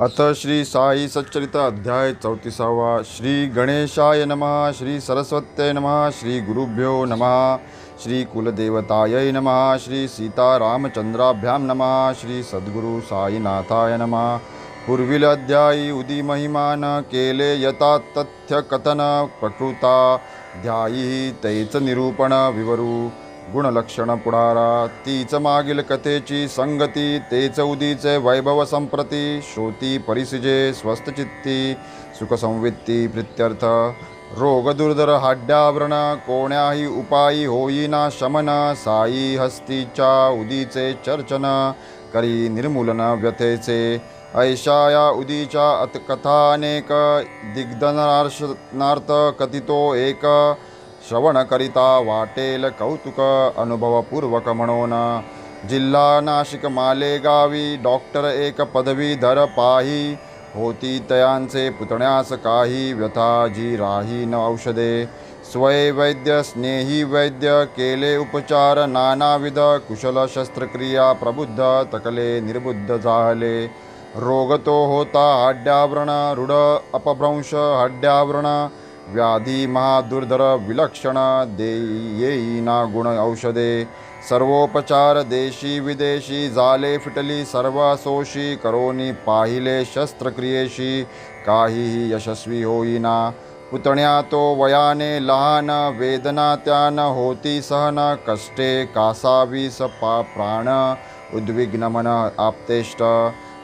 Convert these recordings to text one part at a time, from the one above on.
अथ श्री साई सच्चरित अध्याय चौतीसावा. श्री गणेशाय नमः श्री सरस्वत्यै नमः श्री गुरुभ्यो नमः श्री कुलदेवताय नमः श्री सीतारामचंद्राभ्यां नमः श्री सद्गुरु साईनाथाय नमः। पूर्वील अध्यायी उदी महिमान केले यथा तथ्य कथन प्रकृता ध्यायी तैच निरूपण विवरू। गुणलक्षण पुढारा. तीच मागील कथेची संगती तेच उदीचे वैभव संप्रती. श्रोती परिसिजे स्वस्तचित्ती सुखसंवित्ती प्रित्यर्थ. रोग दुर्धर हाड्यावरण कोण्याही उपायी होईना शमन. साई हस्तीच्या उदीचे चर्चन करी निर्मूलन व्यथेचे. ऐशाया उदीच्या अतकथानेक अनेक दिग्दनार्थ कथितो एक. श्रवणकरिता वाटेल कौतुक अनुभवपूर्वक म्हणून. जिल्हा नाशिक मालेगावी डॉक्टर एक पदवीधर पाही. होती तयांचे पुतण्यास काही व्यथा जी राही न औषधे. स्वय वैद्य स्नेही वैद्य केले उपचार नानाविध कुशल शस्त्रक्रिया प्रबुद्ध तकले निर्बुद्ध जाहले रोग तो होता हाड्यावरण रूढ अपभ्रंश हाड्यावरण. व्याधी महादुर्धर विलक्षण दे येईना गुण औषधे. सर्वोपचार देशी विदेशी झाले फिटली सर्व सोशी करोनी पाहिले शस्त्रक्रियेशी काहीही यशस्वी होईना. पुतण्या तो वयाने लहान वेदना त्यान होती सहन कष्टे कासावी सपा प्राण उद्विग्न मन आप्तेष्ट.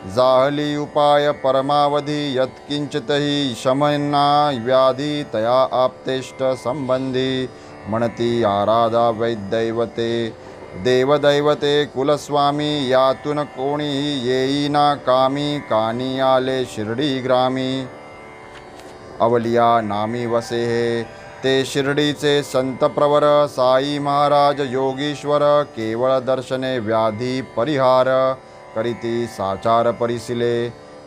जाहली उपाय परमावधी यत्किंचितही शमना व्याधी तया आप्तेष्ट संबंधी म्हणती आराधा वैदैवते देवदैवते कुलस्वामी यातून कोणीही येईना कामी कानी आले शिर्डी ग्रामी। अवलिया नामी वसे हे ते शिर्डीचे संत प्रवर साई महाराज योगीश्वर केवळ दर्शने व्याधी परिहार। करीती साचार परिसिले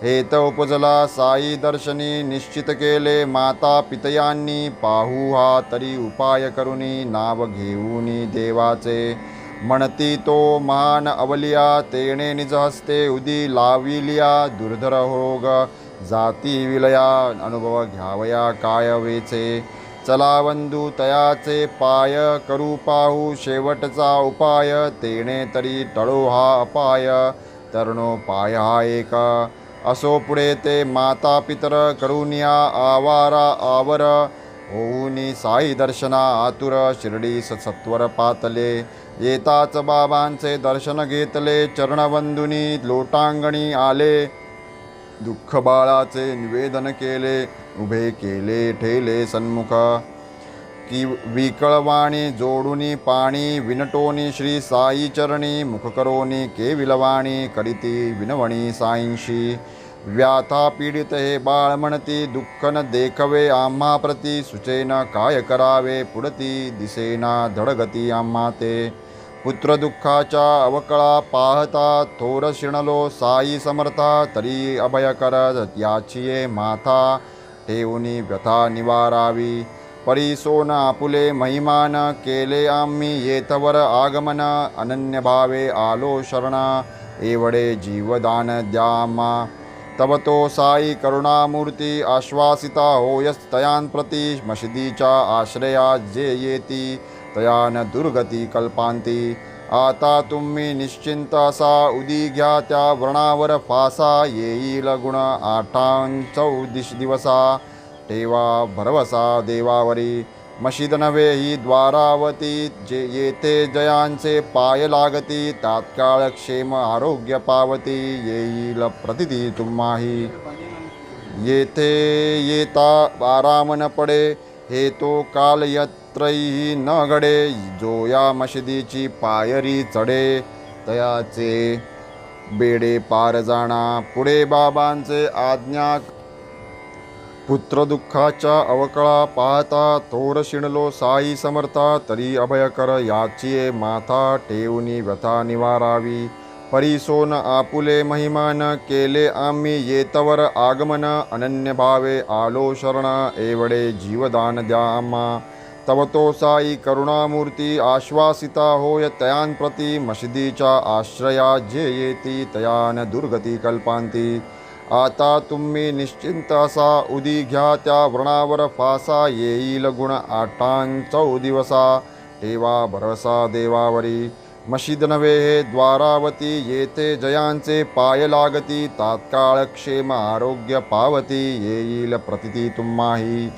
हेत उपजला साई दर्शनी निश्चित केले. माता पितयांनी पाहू हा तरी उपाय करुनी नाव घेऊनी देवाचे. म्हणती तो महान अवलिया तेणे निज हस्ते उदी लाविलिया दुर्धर होग. जाती विलया अनुभव घ्यावया काय वेचे. चलावंदू तयाचे पाय करू पाहू शेवटचा उपाय तेणे तरी टळो हा अपाय. तरुणोपाय एका हा एक असो पुढे ते माता पितर करुनिया आवारा आवर। होऊनी साई दर्शना आतुर शिर्डी सत्वर पातले। येताच बाबांचे दर्शन घेतले चरणबंधुनी लोटांगणी आले। दुःख बाळाचे निवेदन केले उभे केले ठेले सन्मुख। की विकळवाणी जोडुनी पाणी विनटोनी श्री साई चरणी मुख करोनी के विलवाणी करीती विनवणी साईंशी. व्याथा पीडित हे बाळ म्हणती दुःख न देखवे आम्हा प्रती सुचेन काय करावे पुढती दिसेना धडगती आम्हा ते. पुत्र दुःखाचा अवकळा पाहता थोर शिणलो साई समर्था तरी अभय करत याची माथा ठेवूनी व्यथा निवारावी. परिसोन आपुले महिमान केले आम्ही येतवर आगमन अनन्य भावे आलो शरण एवढे जीवदान द्यामा. तव तो साई करुणामूर्ती आश्वासिता होयस्तयांप्रती मशिदीच्या आश्रया जे येती तयान दुर्गती कल्पांती. आता तुम्ही निश्चिंत असा उदी घ्या त्या व्रणावर फासा येईल गुण आठां चौदिश दिवसा. ठेवा भरवसा देवावरी मशीद नव्हे ही द्वारावती जे येथे जयांचे पाय लागती तात्काळ क्षेम आरोग्य पावती येईल प्रतिती तुम्हाही. येथे येता आराम न पडे हे तो काल यत्रही न घडे जो या मशिदीची पायरी चढे तयाचे बेडे पार जाणा. पुढे बाबांचे आज्ञा पुत्रदुःखाच्या अवकळा पाहता थोर शिणलो साई समर्था तरी अभयकर याची माथा ठेवूनी व्यथा निवारावी. परिसोन आपुले महिमान केले आम्ही येतवर आगमन अनन्य भावे आलो शरण एवढे जीवदान द्या आम्हा. तव तो साई करुणामूर्ती आश्वासिता होय तयांप्रती मशिदीच्या आश्रया जे येती तयान दुर्गती कल्पांती. आता तुम्ही निश्चिंत असा उदी घ्या त्या व्रणावर फासा येईल गुण आठां चौ दिवसा ठेवा भरसा देवावरी मशीद नव्हे हे द्वारावती येथे जयांचे पाय लागती तात्काळ क्षेम आरोग्य पावती येईल प्रतिती तुम्हाही.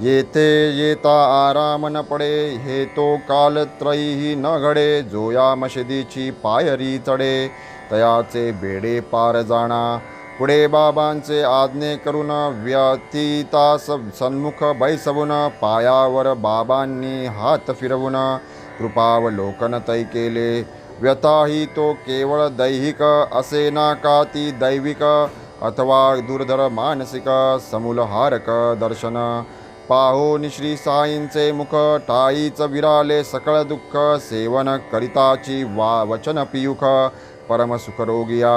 येथे येता आराम न पडे हे तो कालत्रयीही न घडे जोया मशिदीची पायरी चढे तयाचे बेडे पार जाणा. पुढे बाबांचे आज्ञे करून व्यतीतास सन्मुख बैसवून पायावर बाबांनी हात फिरवून कृपावलोकन तै केले. व्यथाही तो केवळ दैहिक असे ना का ती दैविक अथवा दुर्धर मानसिक समूलहारक दर्शन. पाहो श्री साईंचे मुख टाईच विराले सकळ दुःख सेवन करिताची वा वचन पियुख परमसुखरोगिया.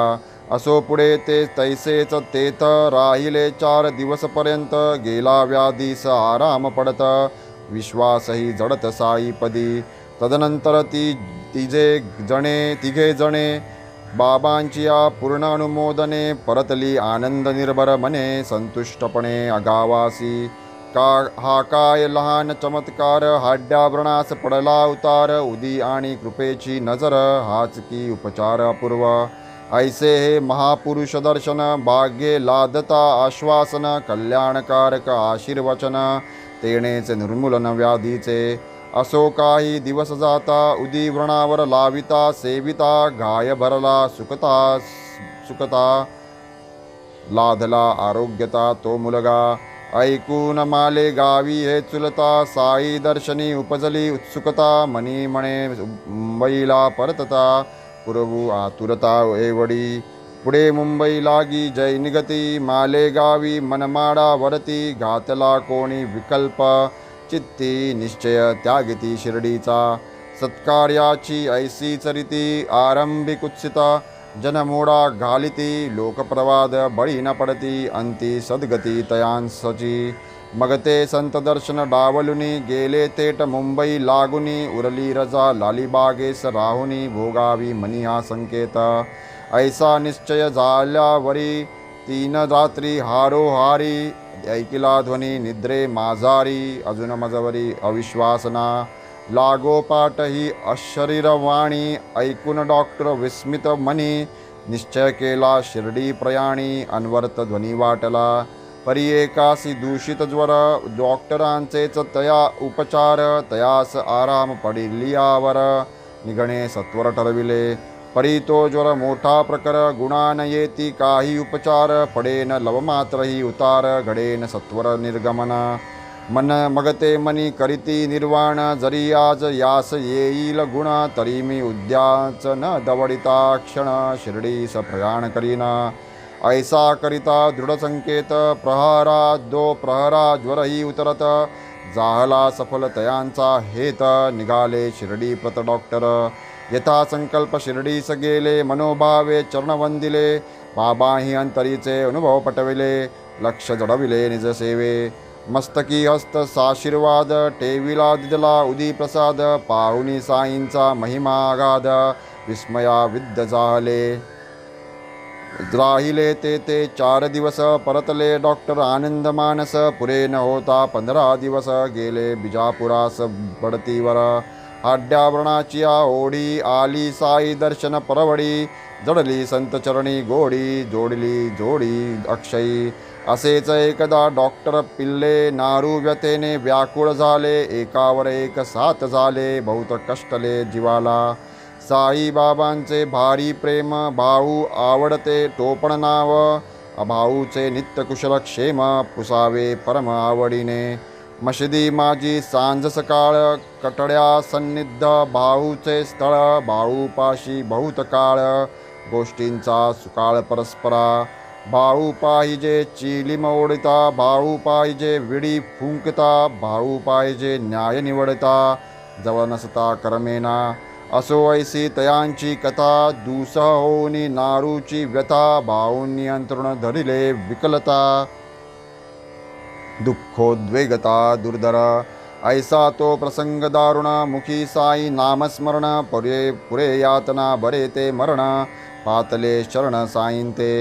असो पुढे ते तैसेच तेथ राहिले चार दिवसपर्यंत गेला व्याधीस आराम पडत. विश्वासही जडत साईपदी. तदनंतर ती तिजे जणे तिघे जणे बाबांची या पूर्णानुमोदने परतली आनंद निर्भर मने संतुष्टपणे अगावासी. का हा काय लहान चमत्कार हाड्याव्रणास पडला उतार. उदी आणि कृपेची नजर हाच की उपचार अपूर्व. ऐसे हे महापुरुष दर्शन भाग्ये लादता आश्वासन कल्याणकारक आशीर्वचन तेणेचे निर्मूलन व्याधीचे. असो काही दिवस जाता उदी व्रणावर लाविता सेविता गाय भरला सुखता सुखता लाधला आरोग्यता तो मुलगा. ऐकून माले गावी हे चुलता साई दर्शनी उपजली उत्सुकता मनी म्हणे मुंबईला परतता. पुरवू आतुरता एवढी पुढे मुंबई लागी जय निगती मालेगावी मनमाडा वरती घातला कोणी विकल्प चित्ती निश्चय त्यागिती शिर्डीचा। सत्कार्याची ऐसी चरिती आरंभिक उत्सिता जनमोडा घालिती लोकप्रवाद बळी न पडती अंती सद्गती तयांसची। मग ते संत दर्शन डावलुनी गेले तेट मुंबई लागुनी उरली रजा लालीबागेस राहुनी भोगावी मनी हा संकेत। ऐसा निश्चय झाल्यावरी तीन रात्री हारोहारी ऐकिला ध्वनी निद्रे माझारी अजून मजवरी अविश्वासना। लागोपाठ ही अशरीरवाणी ऐकून डॉक्टर विस्मित मनी निश्चय केला शिर्डी प्रयाणी अनवर्त ध्वनी वाटला। परी एकासी दूषित ज्वर डॉक्टरांचेच तया उपचार तयास आराम पडिलियावर निघणे सत्वर ठरविले परी तो ज्वर मोठा प्रकर गुणान येती काही उपचार पडेन लवमात्रही उतार घडेन सत्वर निर्गमन मन मगते मनी करीती निर्वाण जरी आज यास येईल गुण तरी मी उद्याच न दवडिता क्षण शिर्डीस प्रयाण करीना। ऐसा करिता दृढ संकेत प्रहरा दो प्रहरा ज्वरही उतरत. जाहला सफल तयांचा हेत निघाले शिर्डी प्रत डॉक्टर. यथा संकल्प शिर्डीस गेले मनोभावे चरणवंदिले. बाबाही अंतरीचे अनुभव पटविले लक्ष जडविले निजसेवे मस्तकी हस्त साशीर्वाद टेविला दिदला उदी प्रसाद. पाहुणी साईंचा महिमा आगाध विस्मया विद्ध झाले राहिले ते ते चार दिवस परतले डॉक्टर आनंद मानस. पुरे न होता पंधरा दिवस गेले बिजापुरास बडतीवर हाड्यावरणाची ओढी आली साई दर्शन परवडी. जडली संत चरणी गोडी जोडली जोडी अक्षयी असेच एकदा डॉक्टर पिल्ले नारू व्यथेने व्याकुळ झाले. एकावर एक साथ झाले बहुत कष्टले जीवाला. साईबाबांचे भारी प्रेम भाऊ आवडते टोपण नाव भाऊचे नित्यकुशलक्षेम क्षेम पुसावे परम आवडीने. मशिदी माझी सांज सकाळ कटड्या सन्निध भाऊचे स्थळ भाऊपाशी बहुत काळ गोष्टींचा सुकाळ परस्परा. भाऊ पाहिजे चिलीम ओढता भाऊ पाहिजे विडी फुंकता भाऊ पाहिजे न्याय निवडता. जवळ नसता करमेना. असो ऐसी तयांची कथा दुसह होऊनी नारूची व्यथा भाऊन नियंत्रण धरिले विकलता दुःखोद्वेगता दुर्धर ऐसा तो प्रसंग दारुण मुखी साई नामस्मरण पुरे पुरे यातना बरे ते मरण पातले शरण साईं ते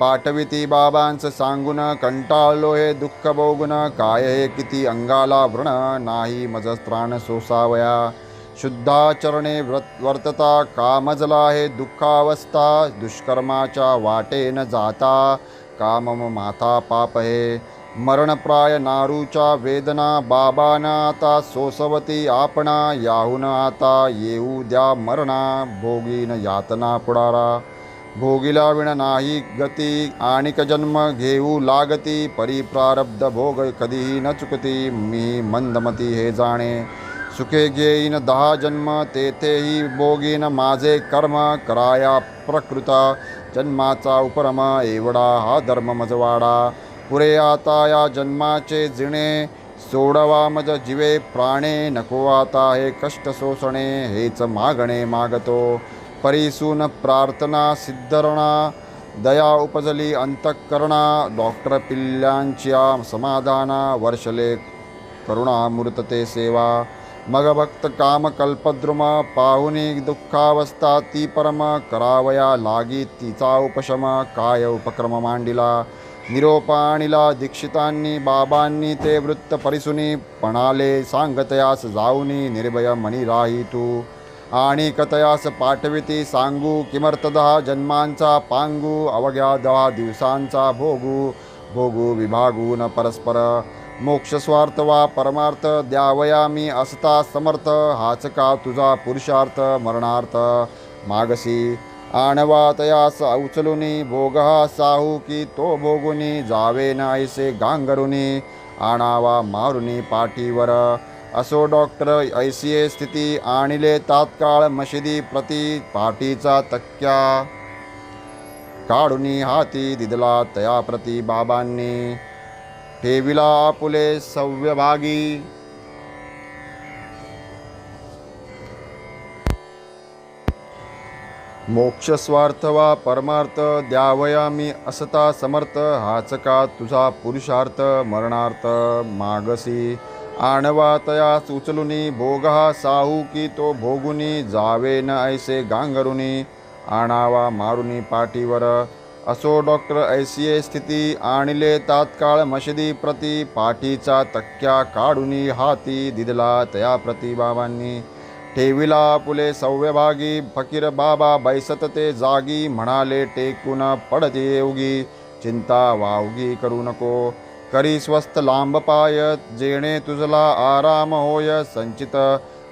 पाठविती बाबांचं सांगून कंटाळलो हे दुःख भोगून काय हे किती अंगाला व्रण नाही मजस्त्राण सोसावया शुद्धाचरणे व्रत वर्तता कामजला हे दुःखावस्था दुष्कर्माच्या वाटेन जाता कामम माथा पाप हे मरणप्राय नारूच्या वेदना बाबाना आता सोसवती आपणा याहून आता येऊ द्या मरणा भोगीन यातना पुडारा भोगिला विण नाही गती आणिक जन्म घेऊ लागती परिप्रारब्ध भोग कधीही न चुकती मी मंदमती हे जाणे. सुखे घेईन दहा जन्म तेथेही भोगीन माझे कर्म कराया प्रकृता जन्माचा उपरम एवढा हा धर्म मजवाडा. पुरे आता या जन्माचे जिणे सोडवा मज जीवे प्राणे नको आता हे कष्ट सोसणे हेच मागणे मागतो. परिसून प्रार्थना सिद्धरणा दया उपजली अंतःकरणा डॉक्टर पिल्ल्यांच्या समाधाना वर्षले करुणा मूर्तते सेवा. मग भक्त काम कल्पद्रुम पाहुनी दुःखावस्था ती परम करावया लागी तिचा उपशम काय उपक्रम मांडिला? निरोपा आणिला दीक्षितांनी बाबांनी ते वृत्त परिसुनी पणाले सांगतयास जाऊनी निर्भय मनी राही तू. आणि कतयास पाठविती सांगू किमर्थदहा जन्मांचा पांगू अवघ्या दहा दिवसांचा भोगू भोगू न परस्पर. मोक्षस्वार्थ वा परमार्थ द्यावया मी असता समर्थ हाच का तुझा पुरुषार्थ मरणार्थ? मागसी आणवा तयास उचलुनी भोग हा साहू की तो भोगुनी जावे न ऐसे गांगरुनी आणावा मारुनी पाठीवर. असो डॉक्टर ऐसिये स्थिती आणिले तात्काळ मशिदी प्रति पाठीचा तक्क्या काढुनी हाती दिदला तया प्रति बाबांनी. ठेविला फुले सव्यभागी। मोक्ष स्वार्थ वा परमार्थ द्यावया मी असता समर्थ हाच का तुझा पुरुषार्थ? मरणार्थ मागसी। आणवा तया उचलुनी भोग हा साहू की तो भोगुनी जावे न ऐसे गांगरुनी। आणावा मारुनी पाठीवर असो डॉक्टर ऐसिये स्थिती आणले तात्काळ मशिदी प्रति पाठीचा तक्क्या काढूनी हाती दिदला तया प्रती बाबांनी. ठेविला पुले सव्यभागी फकीर बाबा बैसत ते जागी म्हणाले टेकून पडते येऊगी चिंता वावगी करू नको. करी स्वस्त लांब पाय जेणे तुझला आराम होय संचित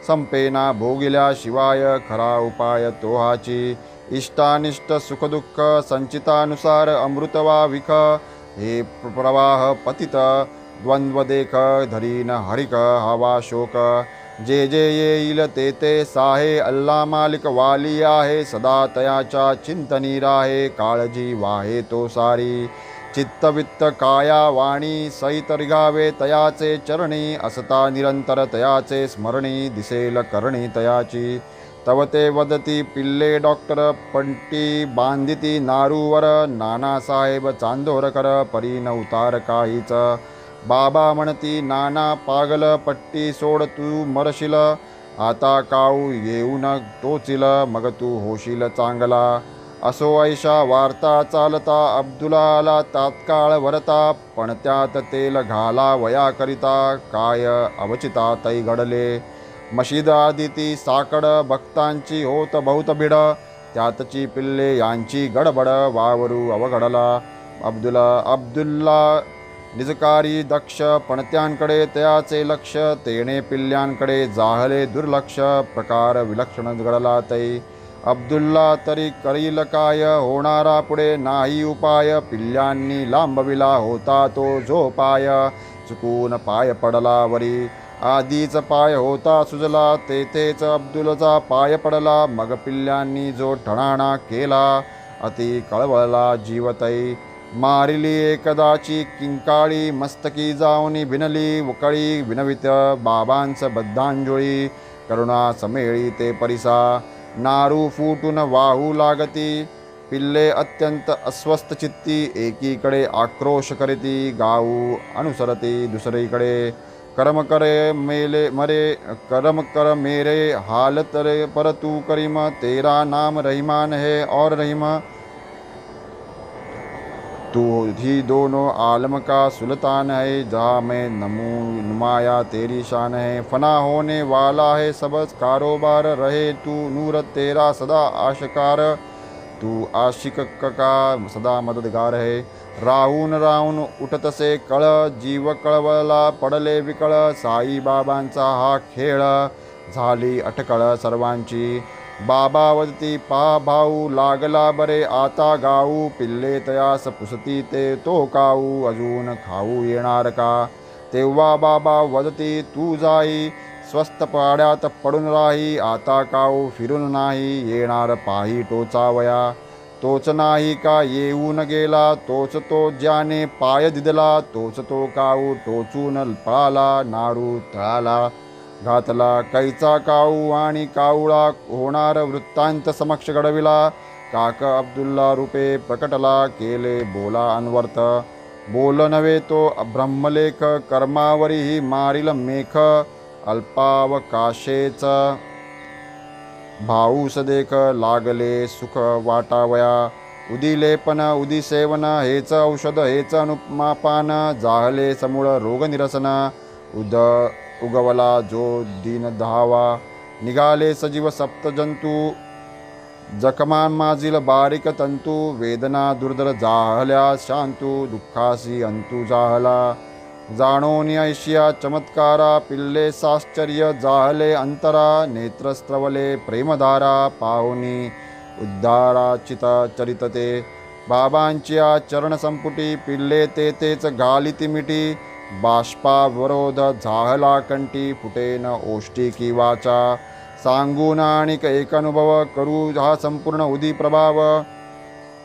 संपेना भोगिल्या शिवाय खरा उपाय तोहाची. इष्टानिष्ट सुखदुःख संचितानुसार अमृतवा विख हे प्रवाह पतित द्वंद्व देख धरीन हरिक हवा शोक। जे जे येईल ते ते साहे अल्ला मालिक वाली आहे सदा तयाच्या चिंतनी राहे काळजी वाहे तो सारी। चित्तवित्त काया वाणी सहित रिगावे तयाचे चरणी असता निरंतर तयाचे स्मरणी दिसेल करणी तयाची। तव ते वदती पिल्ले डॉक्टर पंटी बांधिती नारूवर नानासाहेब चांदोरकर परी न उतार काहीच. बाबा म्हणती नाना पागल पट्टी सोड तू मरशील आता काऊ येऊन टोचिल मग तू होशील चांगला. असो ऐशा वार्ता चालता अब्दुलाला तात्काळ वरता पण त्यात तेल घाला वयाकरिता काय अवचिता तै घडले. मशीद आदिती साकड भक्तांची होत बहुत भिड त्यातची पिल्ले यांची गडबड वावरू अवघडला. अब्दुला अब्दुल्ला निजकारी दक्ष पणत्यांकडे त्याचे लक्ष तेणे पिल्ल्यांकडे जाहले दुर्लक्ष प्रकार विलक्षण घडला तै. अब्दुल्ला तरी करील काय होणारा पुढे नाही उपाय पिल्ल्यांनी लांबविला होता तो झोपाय चुकून पाय पडला वरी. आधीच पाय होता सुजला तेथेच अब्दुलचा पाय पडला. मग पिल्ल्यांनी जो ठणाणा केला अति कळवळला जीवतई. मारिली एकदाची किंकाळी मस्तकी जाऊनी भिनली वकळी विनवित बाबांच बद्धांजोळी. करुणा समेळी ते परिसा. नारू फुटून वाहू लागती. पिल्ले अत्यंत अस्वस्थ चित्ती एकीकडे आक्रोश करीती गाऊ अनुसरती दुसरीकडे. कर्म करे मेले, मरे कर्म कर मेरे हालत रे पर तू करीम, तेरा नाम रहीमान है और रहीम। तू ही दोनों आलम का सुल्तान है, जहाँ मैं नमू, नुमाया तेरी शान है। फना होने वाला है सब कारोबार, रहे तू नूर, तेरा सदा आशकार। तू आशिक का सदा मददगार है। राहून राहून उठतसे कळ जीव कळवला पडले विकळ. साईबाबांचा हा खेळ झाली अटकळ सर्वांची. बाबा वदती पा भाऊ लागला बरे आता गाऊ. पिल्ले तयास पुसती ते तो काऊ. अजून खाऊ येणार का? तेव्हा बाबा वदती तू जाई. स्वस्त पाड्यात पडून राही. आता काऊ फिरून नाही. येणार पाही टोचावया. तोच नाही का येऊन गेला? तोच तो ज्याने पाय दिदला तोच तो काऊ टोचून पळाला नारू तळाला. घातला कैचा काऊ आणि कावळा होणार वृत्तांत समक्ष घडविला. काक अब्दुल्ला रूपे प्रकटला केले बोला अन्वर्थ. बोल नव्हे तो ब्रह्मलेख कर्मावरीही मारील मेख. अल्पावकाशेच भाऊ सदेख लागले सुख वाटावया. उदिलेपन उदिसेवन हेच औषध हेच अनुमापान. जाहले समूळ रोगनिरसन उद उगवला जो दिन धावा. निघाले सजीव सप्तजंतू जखमान माजील बारीक तंतू. वेदना दुर्धर जाहल्या शांतू दुःखासी अंतू जाहला. जाणोन ऐशिया चमत्कारा पिल्ले साश्चर्य जाहले अंतरा नेत्रस्त्रवले प्रेमधारा पाहुनी उद्धाराचित चरितते. बाबांच्या चरणसंपुटी पिल्ले ते तेच गालिती मिठी बाष्पावरोध झाहला कंटी फुटेन ओष्टिकी वाचा. सांगून आणि एक अनुभव करू हा संपूर्ण उदी प्रभाव.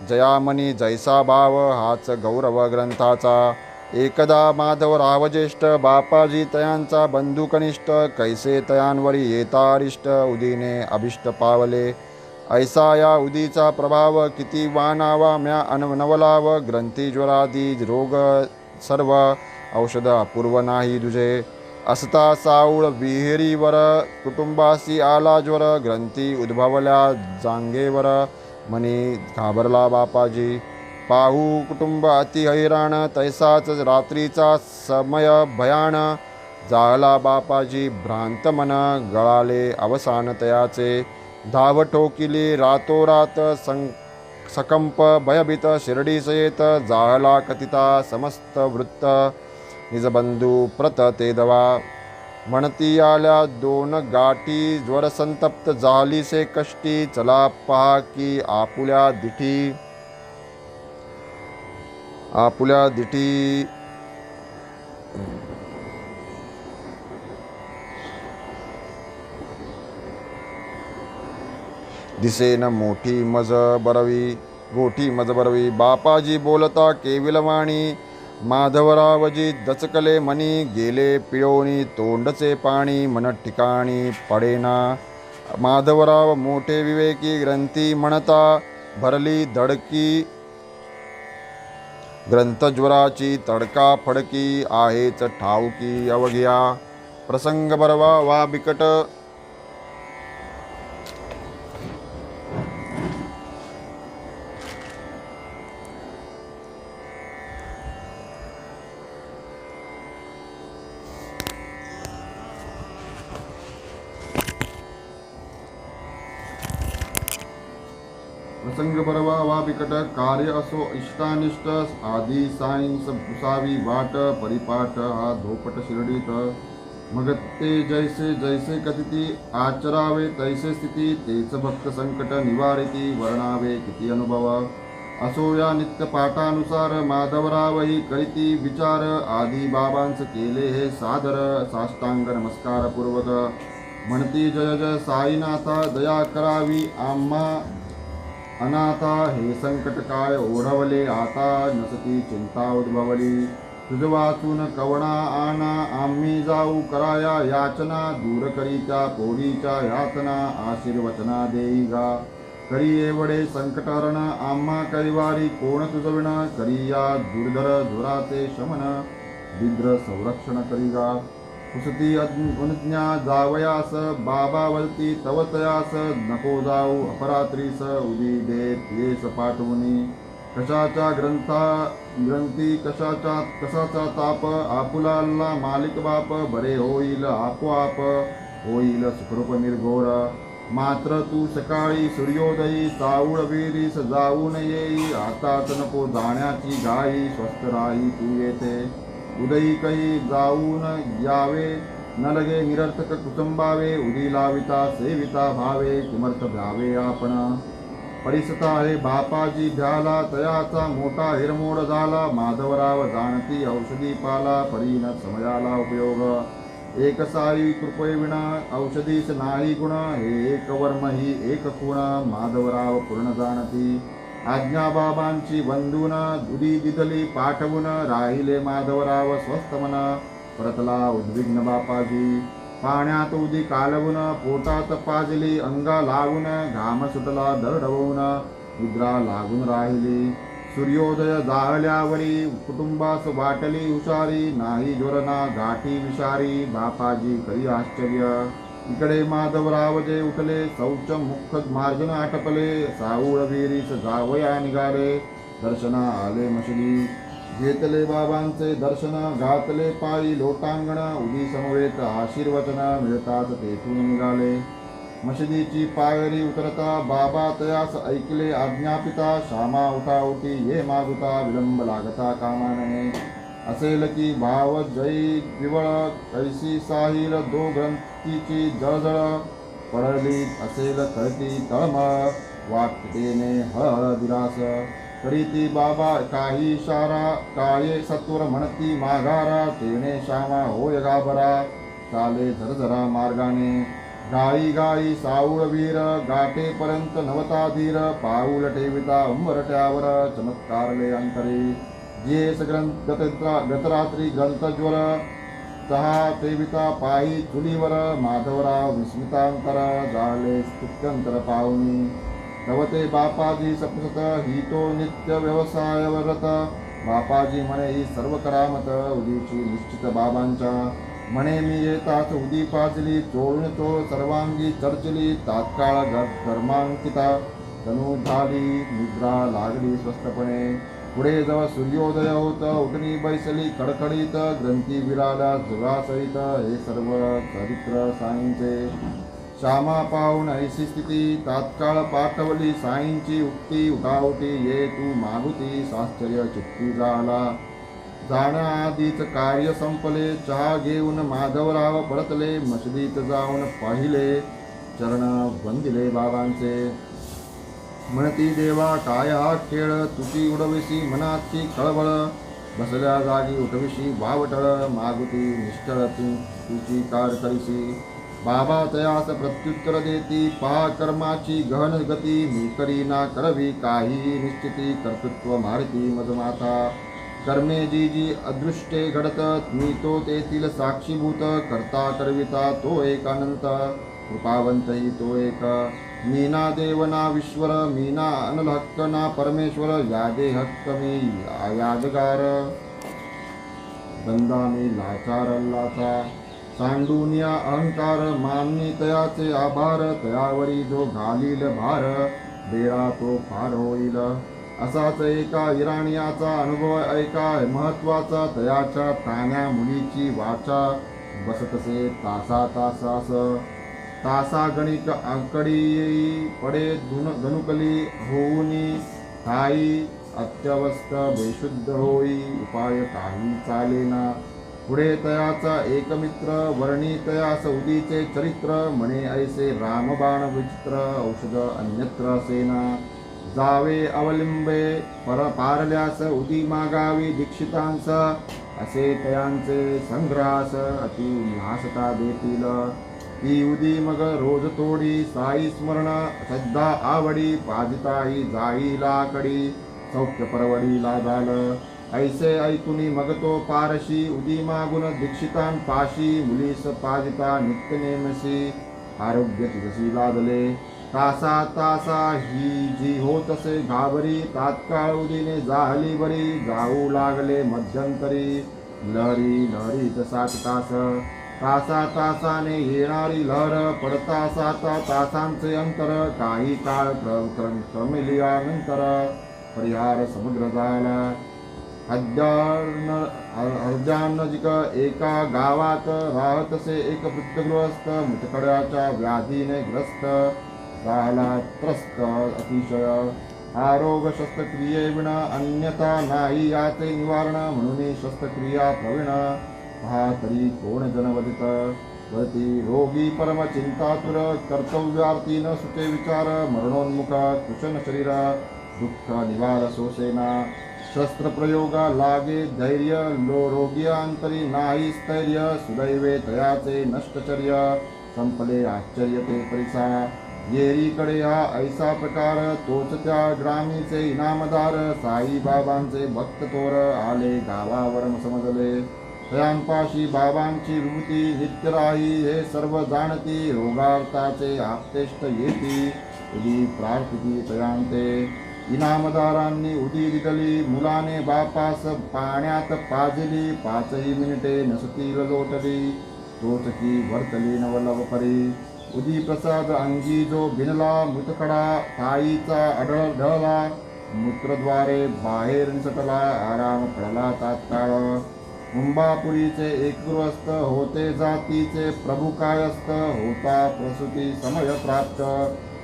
जयामनी जैसा भाव हाच गौरव ग्रंथाचा. एकदा माधव रावज्येष्ठ बापाजी तयांचा बंधुकनिष्ठ कैसे तयांवरी येतारिष्ट उदीने अभिष्ट पावले. ऐसा या उदीचा प्रभाव किती वानावा म्या अनवलाव ग्रंथीज्वरादी रोग सर्व औषध अपूर्व नाही तुझे असता साऊळ विहिरीवर कुटुंबासी आला ज्वर ग्रंथी उद्भवल्या जांगेवर मनी घाबरला बापाजी. पाहू कुटुंब अति हैराण तैसाच रात्रीचा समय भयान जाळला बापाजी भ्रांत मन गळाले अवसान तयाचे. धाव ठोकिली रातोरात सं सकंप भयभीत शिर्डी सयेत जाळला कथिता समस्त वृत्त निजबंधू प्रत ते दवा. म्हणती आल्या दोन गाठी ज्वर संतप्त झाली से कष्टी. चला पहा की आपुल्या दिठी. आपल्या दिठी दिसेन मोठी मज बरवी गोठी मज बरवी. बापाजी बोलता केविलवाणी माधवरावजी दचकले मनी गेले पिळोनी तोंडचे पाणी मन ठिकाणी पडेना. माधवराव मोठे विवेकी ग्रंथी म्हणता भरली धडकी ग्रंथज्वराची तडका फडकी आहेच ठाऊकी अवघ्या. प्रसंग बरवा वा बिकट कार्य असो इष्टानिष्ट आधी साईंस भुसावी वाट परिपाठ हा धोपट शिर्डीत. मग ते जैसे जैसे कथिती आचरावे तैसे स्थिती तेच भक्त संकट निवारिती वर्णावे किती अनुभव. असो या नित्य पाठानुसार माधवरावही करीती विचार आधी बाबांस केले हे सादर साष्टांग नमस्कारपूर्वक. म्हणती जय जय साईनाथा दया करावी आम्हा अनाथा हे संकट काय ओढवले आता नसती चिंता उद्भवली. तुझ वाचून कवणा आना आम्ही जाऊ कराया याचना दूर करीच्या पोरीच्या यातना आशीर्वचना देई गा करी एवढे संकटारण आम्हा करिवारी कोण तुझविण करी या दुर्धर धुराचे शमन विद्र संरक्षण करी गा कुसती अनुज्ञा जावयास बाबा तवतयास नको जाऊ अपरात्रीस उदी देत येस पाठवणी कशाच्या ग्रंथा ग्रंथी कशाचा कसाचा ताप आपुलाल्ला मालिक बाप बरे होईल आपोआप होईल सुखरूप निर्घोर। मात्र तू सकाळी सूर्योदयी चाऊळ विरीस जाऊन येई आताच नको जाण्याची गाई स्वस्त राही तू येते। उदयी काही जाऊन यावे न लगे निरर्थक कुटुंबावे उदी लाविता सेविता भावे किमर्थ भ्यावे आपण? परिसता हे बापाजी भ्याला तयाचा मोठा हिरमोड झाला माधवराव जाणती औषधी पाला परीन समयाला उपयोग. एक साई कृपयविना औषधीस नाही गुण हे एक वर्म ही एक खुण माधवराव पूर्ण जाणती. आज्ञाबाबांची बाबांची दुधी दिदली पाठवून राहिले माधवराव स्वस्थ मना. परतला उद्विग्न बापाजी. पाण्यात उदी कालवून पोटात पाजली अंगा लागून घाम सुटला दरडवून निद्रा लागून राहिली. सूर्योदय जाळल्यावरी कुटुंबास वाटली हुशारी नाही ज्वरना गाठी विषारी बापाजी करी आश्चर्य. इकडे माधवराव जे उठले शौच मुख मार्जन आटपले साऊळ विहिरीस जावया निघाले दर्शना आले मशली. घेतले बाबांचे दर्शन घातले पायी लोटांगण उदी समवेत आशीर्वचना मिळतात तेथून निघाले. मशिदीची पायरी उतरता बाबा तयास ऐकले आज्ञापिता श्यामा उठा उठी ये मागुता विलंब लागता कामानने. असेल की भाव जय विवळ कैसी साहिल दो ग्रंथीची जळजळ. पडली असेल कळती तळमळ वाटतेने हळ दिरास करीती बाबा काही इशारा काये सत्वर म्हणती माघारा तेने श्यामा होय गाभरा. चाले झरझरा मार्गाने गाई गाई साऊळ वीर गाठेपर्यंत नवता धीर. पाऊल ठेविता उंबरट्यावर चमत्कारले अंतरे. जेस ग्रंथ गतंत्र गतरात्री ग्रंथज्वर सहा ठेविता पायी चुलीवर माधवराव विस्मितांतर झाले स्तुत्यंतर पाहुनी तवते बापाजी सपसत ही तो नित्य व्यवसाय व्रत। बापाजी म्हणे ही सर्व करामत उदीची निश्चित बाबांच्या. म्हणे मी येताच उदी पाचली चोळून चोळ सर्वांगी चर्चली तात्काळ ग- धर्मांकिता झाली निद्रा लागली स्वस्तपणे पुढे जेव्हा सूर्योदय होत उठणी बैसली कडकडीत ग्रंथी विराला जुगासहित हे सर्व चरित्र साईंचे. श्यामा पाहून ऐशी स्थिती तात्काळ पाठवली साईंची उक्ती उठावती ये तू मागुती साश्चर्य चित्ती झाला जाण्याआधीच कार्य संपले चहा घेऊन माधवराव परतले मशिदीत जाऊन पाहिले चरण वंदिले बाबांचे. म्हणती देवा काय हा खेळ तुझी उडविशी मनाची खळबळ. बसल्या जागी उठविशी वावटळ मागुती निष्ठळ तुझी कार करीशी. बाबा तयास प्रत्युत्तर देती पहा कर्माची गहन गती. मी करी ना करवी काही निश्चिती कर्तृत्व मारती मधमाता. कर्मे जी जी अदृष्टे घडत मी तो तेथील साक्षीभूत. करता करविता तो एक अनंत कृपावंतही तो एक. मीना देवना विश्वर मीना अनल हक्क ना परमेश्वर यादे हक्क मी यादगार। बंदा मी लाचार लाचा सांडूनिया अहंकार माननी तयाचे आभार तयावरी जो घालील भार बेळा तो फार होईल. असाच एका इराणियाचा अनुभव ऐका महत्त्वाचा तयाच्या ताण्या मुलीची वाचा बसतसे तासा तासास. तासा गणिक आकडी पडे धुन धनुकली होऊनी ठाई अत्यवस्थ बेशुद्ध होई. उपाय काही चालेना. पुढे तयाचा एक मित्र वर्णी तया सौदीचे चरित्र. म्हणे ऐसे रामबाण विचित्र औषध अन्यत्र सेना जावे अवलिंबे पर पारल्यास उदी मागावी दीक्षितांस. असे तयांचे संग्रहास अति उल्हासता देतील. उदी मग रोज तोडी साई स्मरण सद्धा आवडी पाजिताही जाई लाकडी सौख्य परवडीला झालं ऐसे ऐकुनी मग तो पारशी उदी मागुन दीक्षितान पाशी मुलीस पाजिता नित्य नेमसी आरोग्य तुझशी लादले. तासा तासा ही जी हो तसे घाबरी तात्काळ उदीने जाहली बरी जाऊ लागले मध्यंतरी. लहरी लहरीत सात तास. तासा तासाने येणारी लहर पडता साता तासांचे अंतर काही काळ क्रम क्रम परिहार समुद्र जायला. हद्यान हद्यानजिक एका गावात राहतसे एक वृद्धगृहस्थ मृतकड्याच्या व्याधीने ग्रस्त झाला त्रस्त अतिशय. आरोग शस्त्रक्रियेविना अन्यथा नाही याचे निवारण म्हणून शस्त्रक्रिया प्रवीण पहा तरी कोण जनवदित? वरती रोगी परम चिंतातुर कर्तव्यार्थी न सुचे विचार मरणोन्मुखा कुशन शरीरा दुःख निवार सोसेना शस्त्रप्रयोगा लागे धैर्य लो रोगियांतरी नाही स्थैर्य सुदैवे तयाचे नष्टचर्य संपले आश्चर्य ते परिसा। येरीकडे हा ऐसा प्रकार तोच त्या ग्रामीचे इनामदार साईबाबांचे भक्त तोर आले गावावर समजले तयांपाशी बाबांची विभूती हितराई हे सर्व जाणती रोगार्थाचे आपतेष्ट येती. उदी प्रार्थिती तयांते इनामदारांनी उदी दिदली मुलाने बापास पाण्यात पाजली पाचही मिनिटे नसती लोटली तोचकी वर्तली नवलव परी उदी प्रसाद अंगी जो भिनला मृतकडा ताईचा अडळ ढळला. मूत्रद्वारे बाहेर निसटला आराम पडला तात्काळ. कुंभापुरीचे एक गृहस्थ होते जातीचे प्रभू कायस्थ होता प्रसूती समय प्राप्त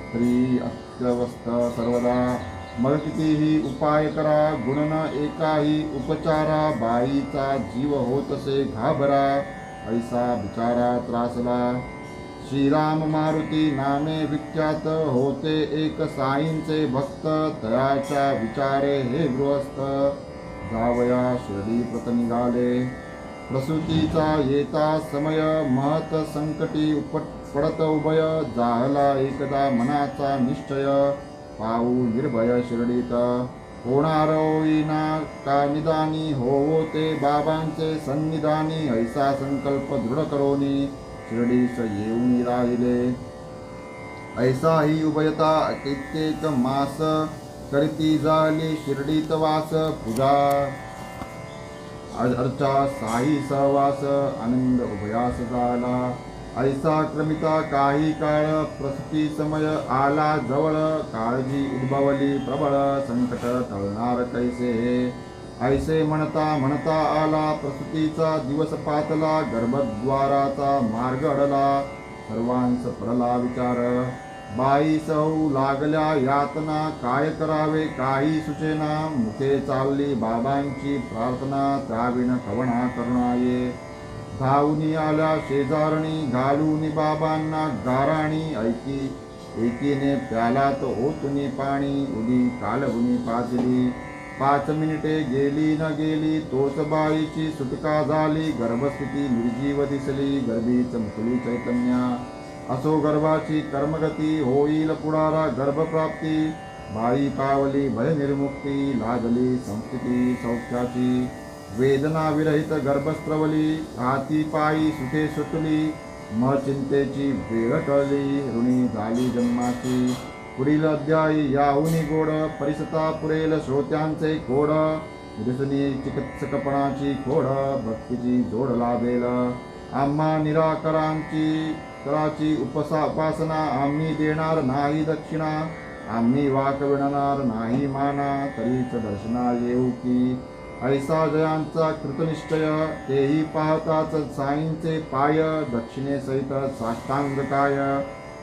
स्त्री अत्यवस्थ सर्वदा. मग कितीही उपाय करा गुणन एकाही उपचारा. बाईचा जीव होतसे घाबरा ऐसा विचारा त्रासला. श्रीराम मारुती नामे विख्यात होते एक साईंचे भक्त तयाच्या विचारे हे गृहस्थ. जावया शिर्डी प्रत निघाले प्रसूतीचा येता समय महत संकटी उपट पडत उभय जाहला एकदा मनाचा निश्चय पाऊ निर्भय शिर्डीत। होणार होईना का निदानी होवो ते बाबांचे सन्निधानी ऐसा संकल्प दृढ करोनी शिर्डीस येऊन राहिले। ऐसा ही उभयता कित्येक मास करीती झाली शिर्डीत वास पूजा. अर्चा साई सहवास आनंद उभयास झाला. ऐसा क्रमिता काही काळ प्रसुती समय आला जवळ. काळजी उद्भवली प्रबळ संकट टळणार कैसे? ऐसे म्हणता म्हणता आला प्रसूतीचा दिवस पातला गर्भद्वाराचा मार्ग अडला. सर्वांस पडला विचार. बाई सहू लागल्या यातना काय करावे काही सुचेना. मुखे चालली बाबांची प्रार्थना त्याविण कवणा करणाये. धावूनी आल्या शेजारणी घालूनी बाबांना गाराणी ऐकी. एकीने प्यालात ओतुनी पाणी उडी कालहुनी पाजली. पाच मिनिटे गेली न गेली तोच बाईची सुटका झाली. गर्भस्थिती निर्जीव दिसली गर्भीच मुकली चैतन्या. असो गर्भाची कर्मगती होईल पुढारा गर्भप्राप्ती भाई पावली भय निर्मुक्ती लाजली संस्थिती सौख्याची वेदना विरहित गर्भस्त्रवली हाती पायी सुखे सुटली म चिंतेची वेळ टळली ऋणी झाली जन्माची. पुढील अध्यायी याहुनी गोड परिसता पुरेल श्रोत्यांचे कोड दिसनी चिकित्सकपणाची खोड भक्तीची जोड लाभेल. आम्हा निराकरांची कराची उपसा उपासना आम्ही देणार नाही दक्षिणा आम्ही वाक विणणार नाही माना तरीच दर्शना येऊ की. ऐसा जयांचा कृतनिश्चय तेही पाहताच साईंचे पाय दक्षिणेसहित साष्टांग काय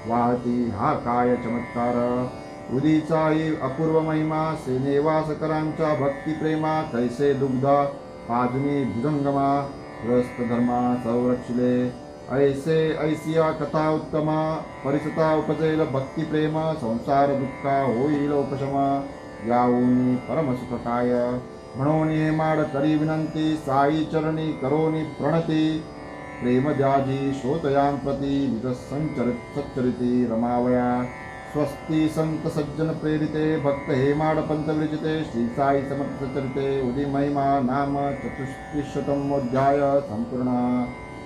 वाहती हा काय चमत्कार? उदीचाही अपूर्व महिमा सेनेवासकरांच्या भक्तिप्रेमा कैसे दुग्ध? पाजनी भुजंगमा ग्रस्त धर्मा संरक्षिले. ऐसे ऐसिया कथा उत्तमा परिसता उपजेल भक्तिप्रेम संसार दुःखा होईल उपशमा याऊनी परमसुखकाय म्हणून हे माड करी विनंती साई चरणी करोनी प्रणती। प्रेम श्रोतयांप्रती निज संचरित सच्चरिती रमावया। स्वस्ती संत सज्जन प्रेरिते भक्त हेमाड पंत विरचिते। श्री साई समर्थ सचरिते उदी महिमा नाम चतुष्टिशतमोध्याय संपूर्ण।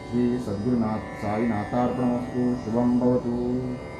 श्री सद्गुरुनाथ साईनाथार्पणमस्तु। शुभं भवतु।